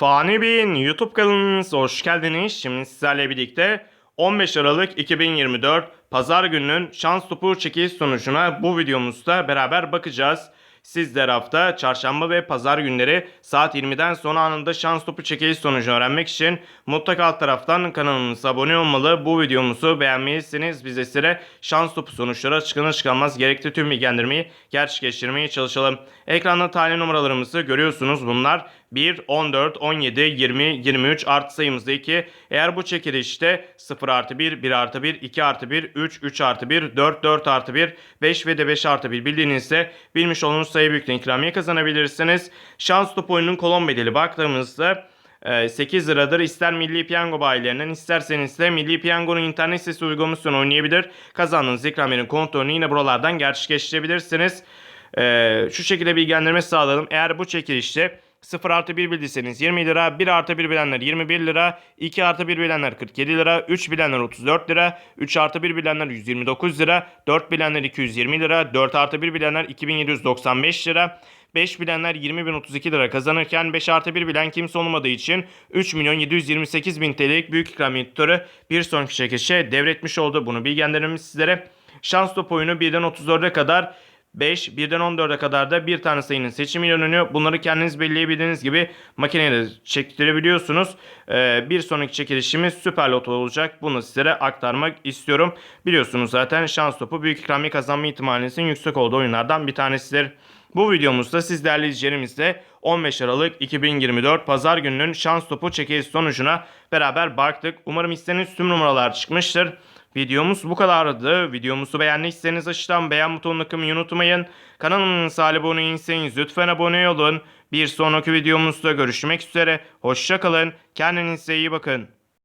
Fani Bey'in YouTube kanalınıza hoş geldiniz. Şimdi sizlerle birlikte 15 Aralık 2024 Pazar gününün şans topu çekiliş sonucuna bu videomuzda beraber bakacağız. Sizler hafta çarşamba ve pazar günleri saat 20'den sonra anında şans topu çekiliş sonucunu öğrenmek için mutlaka alt taraftan kanalımıza abone olmalı. Bu videomuzu beğenmelisiniz. Biz de size şans topu sonuçları açıklanır çıkılmaz gerekli tüm bilgilendirmeyi gerçekleştirmeye çalışalım. Ekranda tane numaralarımızı görüyorsunuz bunlar. 1, 14, 17, 20, 23 artı sayımızda 2. Eğer bu çekilişte 0 artı 1, 1 artı 1, 2 artı 1, 3, 3 artı 1, 4, 4 artı 1, 5 ve de 5 artı 1 bildiğinizde bilmiş olduğunuz sayı büyüklüğüne ikramiye kazanabilirsiniz. Şans topu oyunun kolon bedeli baktığımızda e, 8 liradır. İster Milli Piyango bayilerinden isterseniz de Milli Piyango'nun internet sitesi uygulamasını oynayabilir. Kazandığınız ikramiyenin kontrolünü yine buralardan gerçekleştirebilirsiniz. E, şu şekilde bilgilendirme sağladım. Eğer bu çekilişte 0 artı 1 bildiyseniz 20 lira, 1 artı 1 bilenler 21 lira, 2 artı 1 bilenler 47 lira, 3 bilenler 34 lira, 3 artı 1 bilenler 129 lira, 4 bilenler 220 lira, 4 artı 1 bilenler 2795 lira, 5 bilenler 20.032 lira kazanırken 5 artı 1 bilen kimse olmadığı için 3 milyon 728 bin TL'lik büyük ikramiye tutarı bir sonraki çekişe devretmiş oldu. Bunu bilgilendirmemiz sizlere. Şans top oyunu 1'den 34'e kadar 5, 1'den 14'e kadar da bir tane sayının seçimi yönleniyor. Bunları kendiniz belirleyebildiğiniz gibi makinede çektirebiliyorsunuz. Ee, bir sonraki çekilişimiz Süper Loto olacak. Bunu sizlere aktarmak istiyorum. Biliyorsunuz zaten şans topu büyük ikramiye kazanma ihtimalinizin yüksek olduğu oyunlardan bir tanesidir. Bu videomuzda siz değerli izleyicilerimizle 15 Aralık 2024 Pazar gününün şans topu çekiliş sonucuna beraber baktık. Umarım istediğiniz tüm numaralar çıkmıştır. Videomuz bu kadardı. Videomuzu beğendiyseniz aşağıdan beğen butonuna kılmayı unutmayın. Kanalımıza abone değilseniz lütfen abone olun. Bir sonraki videomuzda görüşmek üzere. Hoşçakalın. Kendinize iyi bakın.